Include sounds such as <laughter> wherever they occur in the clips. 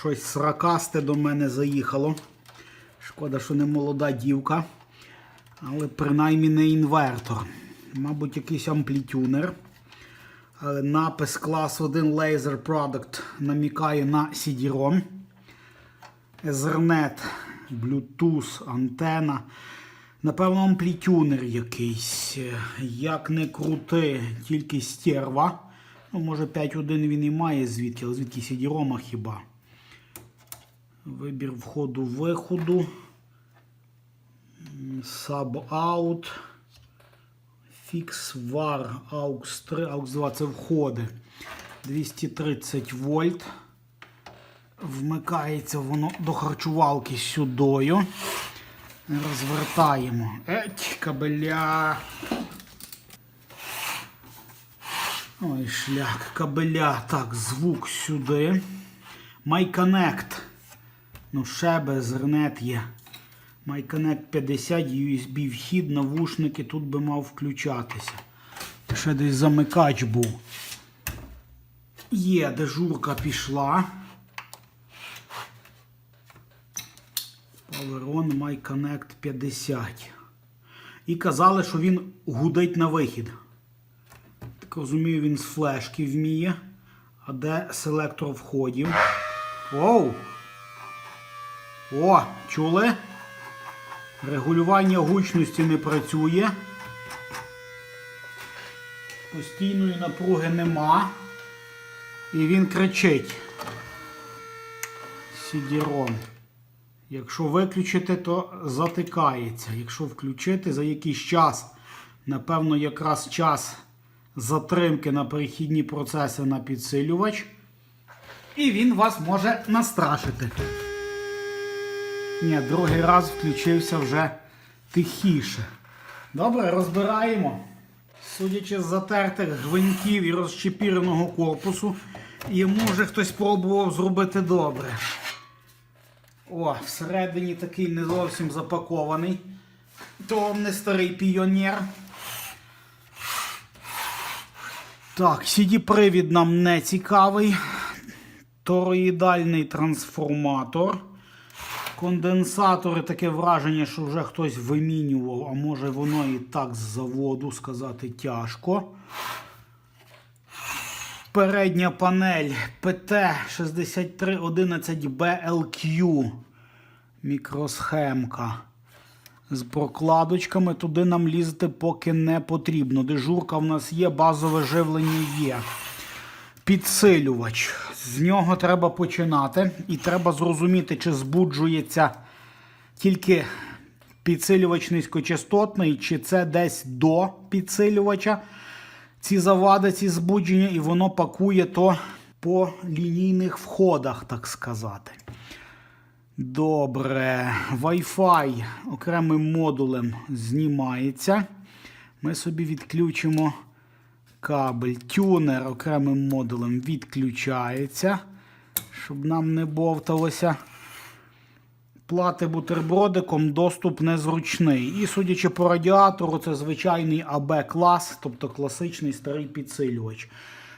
Щось сракасте до мене заїхало. Шкода, що не молода дівка. Але принаймні не інвертор. Мабуть, якийсь амплітюнер. Напис клас 1 Laser Product намікає на CD-ROM. Ethernet, Bluetooth, антена. Напевно, амплітюнер якийсь. Як не крути, тільки стерва. Ну, може 5.1 він і має звідки, але звідки CD-ROM хіба. Вибір входу-виходу. Sub-out. Fix var AUX 3, AUX 2 це входи. 230 вольт. Вмикається воно до харчувалки сюдою. Розвертаємо. Еть, кабеля. Ой, шлях, кабеля. Так, звук сюди. MyConnect. Ну, ще безрнет є. MyConnect 50, USB вхід, навушники тут би мав включатися. Ще десь замикач був. Є, дежурка пішла. PowerOn MyConnect 50. І казали, що він гудить на вихід. Так розумію, він з флешки вміє. А де селектор входів? Оу! О, чули? Регулювання гучності не працює. Постійної напруги нема. І він кричить. CD-ROM. Якщо виключити, то затикається. Якщо включити за якийсь час, напевно, якраз час затримки на перехідні процеси на підсилювач. І він вас може настрашити. Ні, другий раз включився вже тихіше. Добре, розбираємо. Судячи з затертих гвинтів і розчепіреного корпусу, йому вже хтось пробував зробити добре. О, всередині такий не зовсім запакований. То не старий піонер. Так, CD-привід нам не цікавий. Тороїдальний трансформатор. Конденсатори таке враження, що вже хтось вимінював, а може воно і так з заводу сказати тяжко. Передня панель PT6311BLQ. Мікросхемка. З прокладочками туди нам лізти поки не потрібно. Дежурка в нас є, базове живлення є. Підсилювач. З нього треба починати. І треба зрозуміти, чи збуджується тільки підсилювач низькочастотний, чи це десь до підсилювача. Ці завади, ці збудження, і воно пакує то по лінійних входах, так сказати. Добре. Wi-Fi окремим модулем знімається. Ми собі відключимо кабель. Тюнер окремим модулем відключається, щоб нам не бовталося. Плати бутербродиком доступ незручний. І судячи по радіатору, це звичайний АБ-клас, тобто класичний старий підсилювач.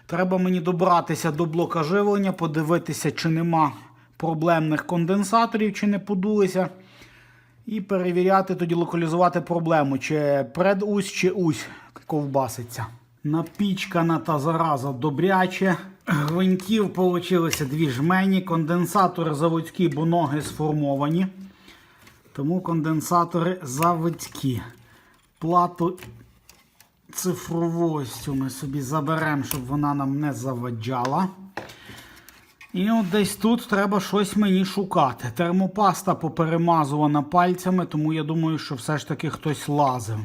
Треба мені добратися до блока живлення, подивитися, чи нема проблемних конденсаторів, чи не подулися. І перевіряти, тоді локалізувати проблему, чи предусь, чи усь ковбаситься. Напічкана та зараза добряче. Гвинтів получилися дві жмені. Конденсатори заводські, бо ноги сформовані. Тому конденсатори заводські. Плату цифрову ми собі заберемо, щоб вона нам не заваджала. І от десь тут треба щось мені шукати. Термопаста поперемазувана пальцями, тому я думаю, що все ж таки хтось лазив.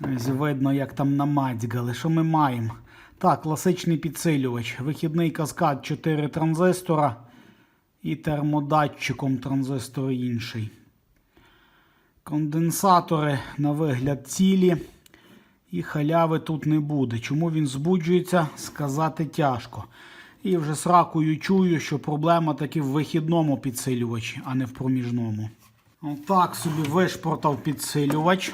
Ось видно, як там намацьгали. Що ми маємо? Так, класичний підсилювач. Вихідний каскад 4 транзистора і термодатчиком транзистор інший. Конденсатори на вигляд цілі. І халяви тут не буде. Чому він збуджується, сказати тяжко. І вже з ракою чую, що проблема таки в вихідному підсилювачі, а не в проміжному. Отак собі вишпортав підсилювач.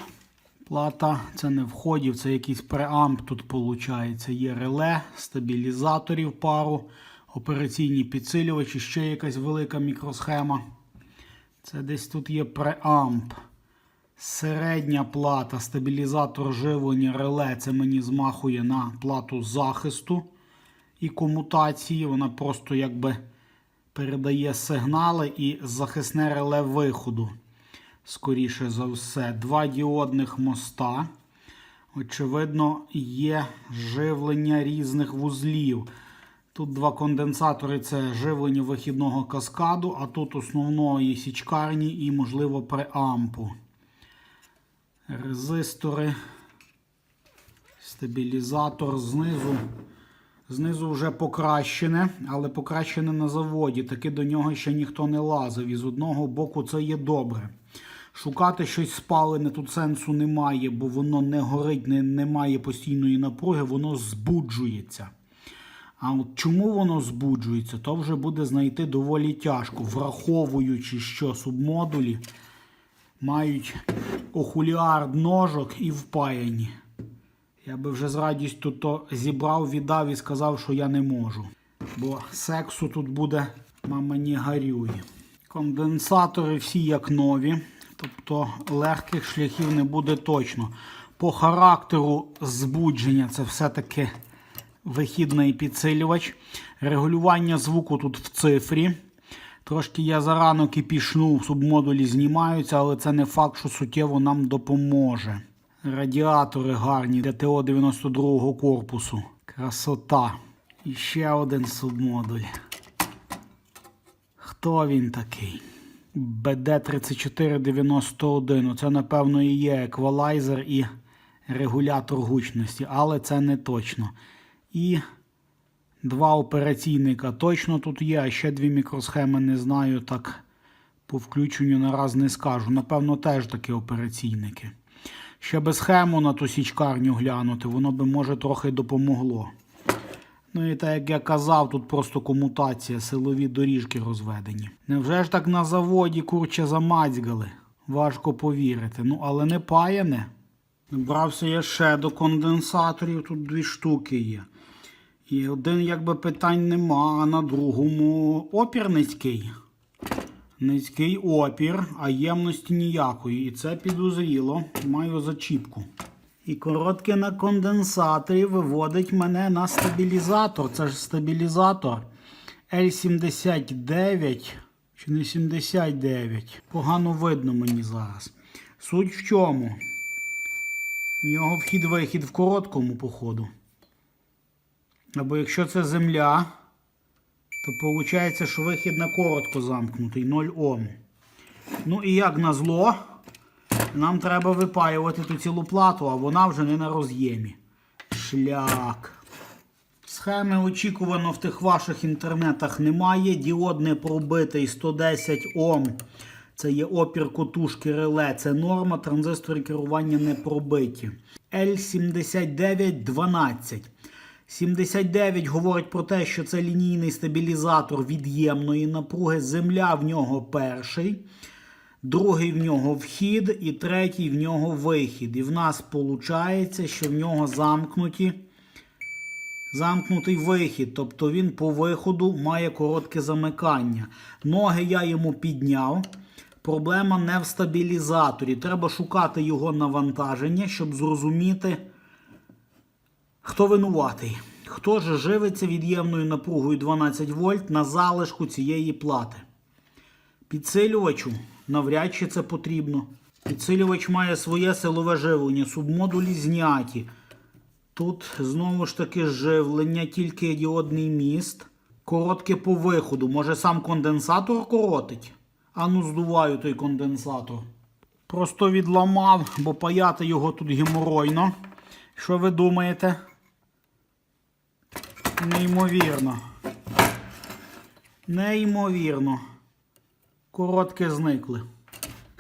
Плата це не входів, це якийсь преамп тут виходить. Є реле, стабілізаторів пару. операційні підсилювачі, ще якась велика мікросхема. Це десь тут є преамп. Середня плата, стабілізатор живлення реле. Це мені змахує на плату захисту і комутації. Вона просто якби передає сигнали і захисне реле виходу. Скоріше за все, два діодних моста. Очевидно, є живлення різних вузлів. Тут два конденсатори це живлення вихідного каскаду, а тут основної січкарні і, можливо, преампу. Резистори, стабілізатор знизу. Знизу вже покращене, але покращене на заводі. Таки до нього ще ніхто не лазив. І з одного боку це є добре. Шукати щось спалене тут сенсу немає, бо воно не горить, не, не має постійної напруги, воно збуджується. А от чому воно збуджується, то вже буде знайти доволі тяжко, враховуючи, що субмодулі мають охуліард ножок і впаяні. Я би вже з радістю то зібрав, віддав і сказав, що я не можу. Бо сексу тут буде мама не горює. Конденсатори всі як нові, тобто легких шляхів не буде точно. По характеру збудження це все-таки вихідний підсилювач. Регулювання звуку тут в цифрі. Трошки я зарано кипішнув, субмодулі знімаються, але це не факт, що суттєво нам допоможе. Радіатори гарні для ТО-92 корпусу. Красота. І ще один субмодуль. Хто він такий? BD3491. Оце, напевно, і є еквалайзер і регулятор гучності, але це не точно. І два операційника точно тут є, а ще дві мікросхеми не знаю, так по включенню нараз не скажу. Напевно, теж такі операційники. Ще би схему на ту січкарню глянути, воно би може трохи допомогло. Ну і так як я казав, тут просто комутація, силові доріжки розведені. Невже ж так на заводі курче замацьгали? Важко повірити. Ну, але не паяне. Брався я ще до конденсаторів, тут дві штуки є. І один якби питань нема, а на другому опір низький. Низький опір, а ємності ніякої. І це підозріло. Маю зачіпку. І коротке на конденсаторі виводить мене на стабілізатор. Це ж стабілізатор L79 чи не 79. Погано видно мені зараз. Суть в чому? В нього вхід-вихід в короткому походу. Або якщо це земля, то виходить, що вихід на коротко замкнутий 0 Ом. Ну і як назло, нам треба випаювати ту цілу плату, а вона вже не на роз'ємі. Шляк. Схеми очікувано в тих ваших інтернетах немає. Діод не пробитий 110 Ом. Це є опір котушки реле. Це норма, транзистори керування не пробиті. L7912. 79 говорить про те, що це лінійний стабілізатор від'ємної напруги. Земля в нього перший, другий в нього вхід і третій в нього вихід. І в нас виходить, що в нього замкнуті, замкнутий вихід. Тобто він по виходу має коротке замикання. Ноги я йому підняв. Проблема не в стабілізаторі. Треба шукати його навантаження, щоб зрозуміти. Хто винуватий? Хто ж живиться від'ємною напругою 12 вольт на залишку цієї плати? Підсилювачу навряд чи це потрібно. Підсилювач має своє силове живлення, субмодулі зняті. Тут знову ж таки живлення, тільки діодний міст. Коротке по виходу. Може сам конденсатор коротить? Ану, здуваю той конденсатор. Просто відламав, бо паяти його тут геморойно. Що ви думаєте? Неймовірно. Неймовірно. Коротке зникли.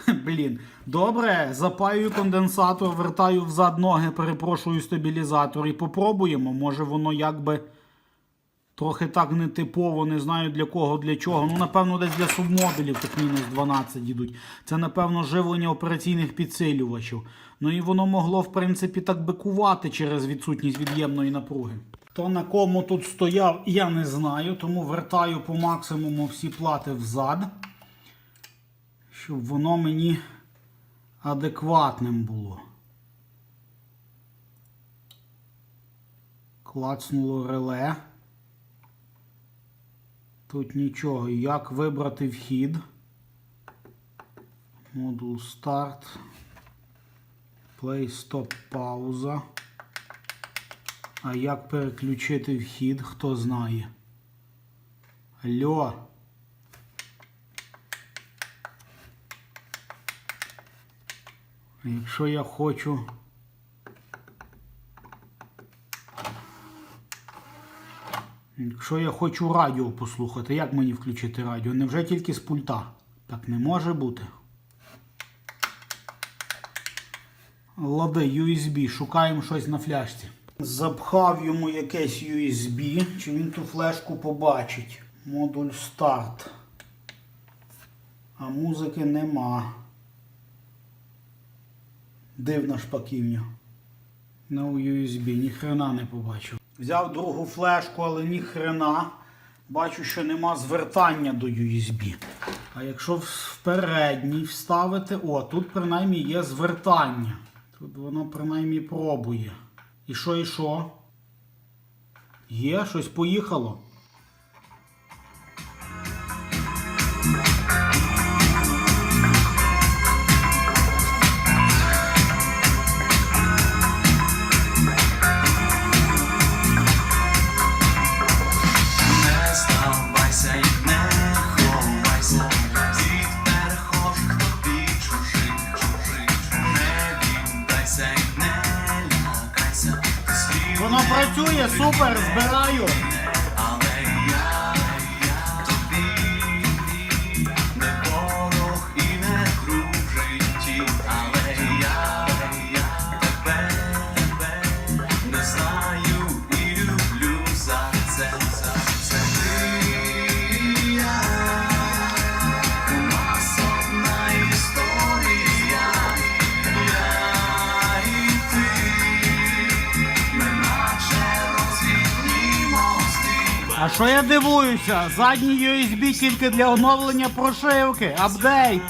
<laughs> Блін. Добре, запаюю конденсатор, вертаю взад ноги, перепрошую стабілізатор і попробуємо. Може воно якби трохи так нетипово, не знаю для кого, для чого. Ну, напевно, десь для субмодулів так мінус 12 йдуть. Це, напевно, живлення операційних підсилювачів. Ну і воно могло, в принципі, так бикувати через відсутність від'ємної напруги. То на кому тут стояв, я не знаю, тому вертаю по максимуму всі плати взад, щоб воно мені адекватним було. Клацнуло реле. Тут нічого. Як вибрати вхід? Модул старт. Play стоп пауза. А як переключити вхід, хто знає? Алло. Якщо я хочу. Якщо я хочу радіо послухати, як мені включити радіо? Невже тільки з пульта? Так не може бути. Лади, USB, шукаємо щось на фляжці. Запхав йому якесь USB, чи він ту флешку побачить. Модуль старт. А музики нема. Дивна шпаківня. На USB, ні хрена не побачив. Взяв другу флешку, але ні хрена. Бачу, що нема звертання до USB. А якщо в передній вставити, о, тут принаймні є звертання. Тут воно принаймні пробує. І що, і що? Є, щось поїхало. Воно працює, супер, збираю. Що я дивуюся? Задній USB тільки для оновлення прошивки. Апдейт.